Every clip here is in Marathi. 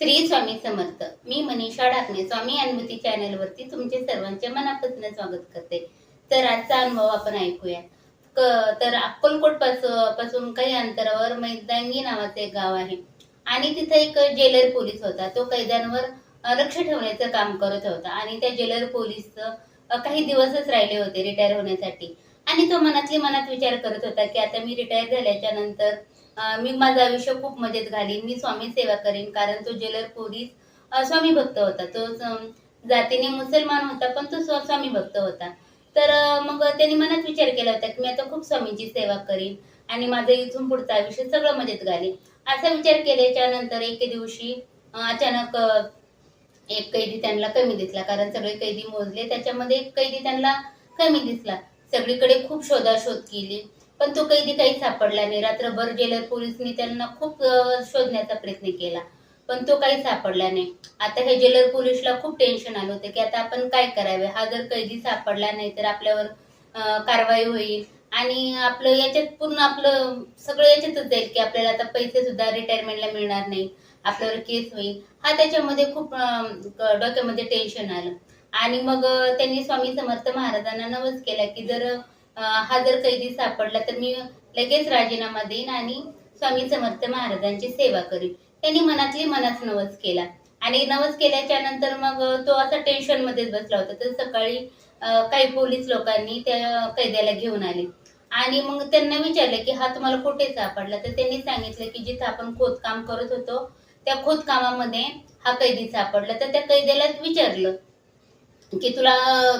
श्री स्वामी समर्थ. मी मनीषा डाकणे. स्वामी अनुभूती चॅनल वरती तुमचे सर्वांचे मनापासून स्वागत करते. तर आजचा अनुभव आपण ऐकूया. तर अक्कलकोटपासून काही अंतरावर मैदांगी नावाचे एक गाव आहे. आणि तिथे एक जेलर पोलीस होता. तो कैद्यांवर लक्ष ठेवण्याचं काम करत होता. आणि त्या जेलर पोलीस काही दिवसच राहिले होते रिटायर होण्यासाठी. आणि तो मनातली मनात विचार करत होता की आता मी रिटायर झाल्याच्यानंतर मी माझं आयुष्य खूप मजेत घालीन मी स्वामी सेवा करीन कारण तो जेलर पोलीस स्वामी भक्त होता. तो जातीने मुसलमान होता पण तो स्वामी भक्त होता. तर मग त्यांनी मनात विचार केला होता की मी आता खूप स्वामींची सेवा करीन आणि माझं इथून पुढचं आयुष्य सगळं मजेत घालीन. असा विचार केल्याच्यानंतर एके दिवशी अचानक एक कैदी त्यांना कमी दिसला कारण सगळे कैदी मोजले. त्याच्यामध्ये एक कैदी त्यांना कमी दिसला. सगळीकडे खूप शोधाशोध केली. पण तो कैदी काही सापडला नाही. रात्रभर जेलर पोलिसनी त्यांना खूप शोधण्याचा प्रयत्न केला. पण तो काही सापडला नाही. आता हे जेलर पोलीसला खूप टेन्शन आलं होतं की आता आपण काय करावे? हा जर कैदी सापडला नाही तर आपल्यावर कारवाई होईल. आणि आपलं याच्यात पूर्ण आपलं सगळं याच्यातच जाईल की आपल्याला आता पैसे सुद्धा रिटायरमेंटला मिळणार नाही. आपल्यावर केस होईल. हा त्याच्यामध्ये खूप डोक्यामध्ये टेन्शन आलं. आणि मग त्यांनी स्वामी समर्थ महाराजांना नवस केला की जर हा जर कैदी सापडला तर मी लगेच राजीनामा देईन आणि स्वामी समर्थ महाराजांची सेवा करीन. त्यांनी मनातली मनात नवस केला. आणि नवस केल्याच्यानंतर मग तो असा टेन्शन मध्येच बसला होता. तर सकाळी काही पोलीस लोकांनी त्या कैद्याला घेऊन आले. आणि मग त्यांना विचारलं की हा तुम्हाला कुठे सापडला? तर त्यांनी सांगितलं की जिथं आपण खोदकाम करत होतो त्या खोदकामामध्ये हा कैदी सापडला. तर त्या कैद्याला विचारलं. की तुला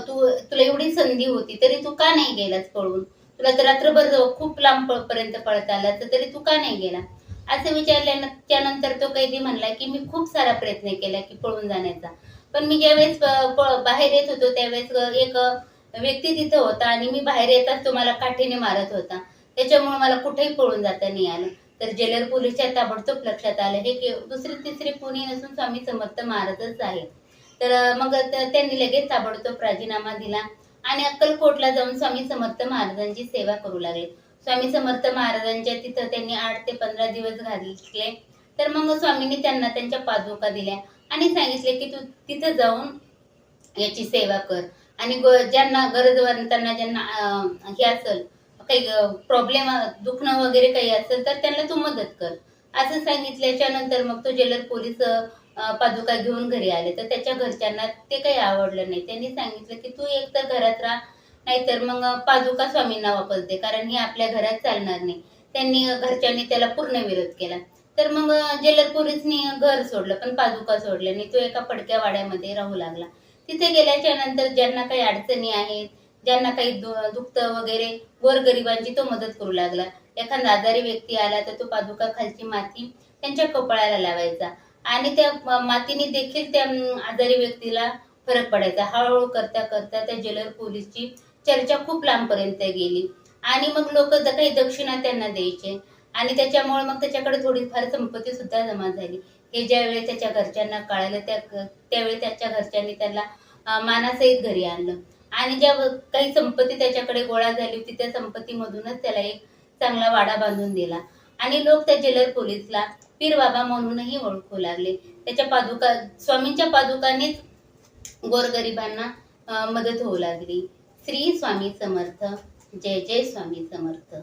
तू तुला एवढी संधी होती तरी तू का नाही गेलास पळून? तुला तर रात्रभर जाऊ खूप लांब पर्यंत पळत आला तर तरी तू का नाही गेला? असं विचारल्यानंतर त्यानंतर तो कैदी म्हणला की मी खूप सारा प्रयत्न केला की पळून जाण्याचा. पण मी ज्यावेळेस बाहेर येत होतो त्यावेळेस एक व्यक्ती तिथं होता आणि मी बाहेर येताच तो मला काठीने मारत होता. त्याच्यामुळे मला कुठेही पळून जाता नाही आलं. तर जेलर पोलीसच्या ताबडतोब लक्षात आलं हे की दुसरी तिसरी कोणी नसून स्वामी समर्थ मारतच आहे तर मग त्यांनी लगेच ताबडतोब राजीनामा दिला आणि अक्कलकोटला जाऊन स्वामी समर्थ महाराजांची सेवा करू लागले. स्वामी समर्थ महाराजांच्या तिथं त्यांनी आठ ते पंधरा दिवस घातले तर मग स्वामींनी त्यांना त्यांच्या पादुका दिल्या आणि सांगितले की तू तिथं जाऊन याची सेवा कर. आणि ज्यांना गरजवंतांना ज्यांना हे असेल काही प्रॉब्लेम दुखणं वगैरे काही असेल तर त्यांना तू मदत कर. असं सांगितल्याच्या नंतर मग तो जेलर पोलीस पादुका घेऊन घरी आले. तर त्याच्या घरच्यांना ते काही आवडलं नाही. त्यांनी सांगितलं की तू एक तर घरात राहा नाहीतर मग पादुका स्वामींना वापस दे कारण ही आपल्या घरात चालणार नाही. त्यांनी घरच्यांनी त्याला पूर्ण विरोध केला. तर मग जेलर पोलीसनी घर सोडलं पण पादुका सोडलं नाही. तो एका पडक्या वाड्यामध्ये राहू लागला. तिथे गेल्याच्यानंतर ज्यांना काही अडचणी आहेत ज्यांना काही दु- दुखतं वगैरे गोरगरिबांची तो मदत करू लागला. एखादा आजारी व्यक्ती आला तर तो पादुका खालची माती त्यांच्या कपाळाला लावायचा. आणि त्या मातीने देखील त्या आजारी व्यक्तीला फरक पडायचा. हळूहळू करता करता त्या जेलर पोलीसची चर्चा खूप लांबपर्यंत गेली. आणि मग लोक काही दक्षिणा त्यांना द्यायचे. आणि त्याच्यामुळे मग त्याच्याकडे थोडीफार संपत्ती सुद्धा जमा झाली. हे ज्यावेळी त्याच्या घरच्यांना कळालं त्या त्यावेळी त्याच्या घरच्यांनी त्याला मानासहित घरी आणलं. आणि ज्या काही संपत्ती त्याच्याकडे गोळा झाली होती त्या संपत्तीमधूनच त्याला एक चांगला वाडा बांधून दिला. आणि लोक त्या जेलर पोलीसला पीर बाबा म्हणूनही ओळखू लागले. त्याच्या पादुका स्वामींच्या पादुकानेच गोरगरिबांना मदत होऊ लागली. श्री स्वामी समर्थ जय जय स्वामी समर्थ.